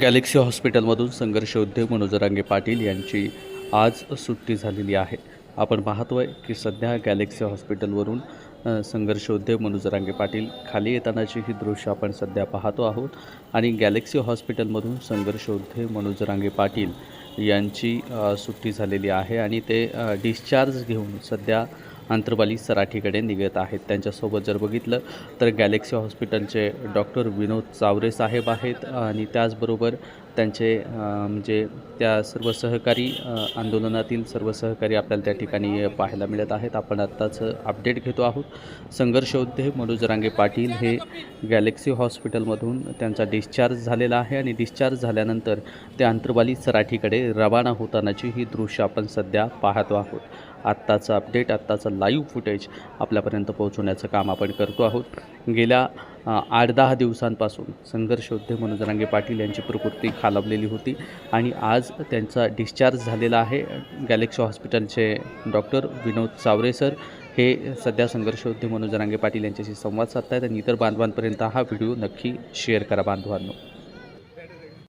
Galaxy हॉस्पिटलमधून संघर्षयोद्धे मनोज रांगे पाटील यांची आज सुट्टी झालेली आहे. आपण पाहतोय की सध्या गॅलेक्सी हॉस्पिटलवरून संघर्ष उद्योग मनोज रांगे पाटील खाली येतानाची ही दृश्य आपण सध्या पाहतो आहोत. आणि गॅलेक्सी हॉस्पिटलमधून संघर्षयोद्धे मनोज रांगे पाटील यांची सुट्टी झालेली आहे. आणि ते डिस्चार्ज घेऊन सध्या अंतरबाली सराठीकडे निघत आहेत. त्यांच्यासोबत जर बघितलं तर गॅलेक्सी हॉस्पिटलचे डॉक्टर विनोद चावरे साहेब आहेत आणि त्याचबरोबर त्यांचे म्हणजे त्या सर्व सहकारी आंदोलनातील सर्व सहकारी आपल्याला त्या ठिकाणी पाहायला मिळत आहेत. आपण आत्ताच अपडेट घेतो आहोत. संघर्षयोद्धे मनोज रांगे पाटील हे गॅलेक्सी हॉस्पिटलमधून त्यांचा डिस्चार्ज झालेला आहे आणि डिस्चार्ज झाल्यानंतर ते अंतरबाली सराठीकडे रवाना होतानाची ही दृश्य आपण सध्या पाहतो आहोत. आत्ताचं अपडेट आत्ताचं लाईव्ह फुटेज आपल्यापर्यंत पोहोचवण्याचं काम आपण करतो आहोत. गेल्या आठ दहा दिवसांपासून संघर्षयोद्धे मनोज रांगे पाटील यांची प्रकृती खालावलेली होती आणि आज त्यांचा डिस्चार्ज झालेला आहे. गॅलेक्सी हॉस्पिटलचे डॉक्टर विनोद चावरे सर हे सध्या संघर्षयोद्धे मनोज रांगे पाटील यांच्याशी संवाद साधत आहेत आणि इतर बांधवांपर्यंत हा व्हिडिओ नक्की शेअर करा बांधवांनो.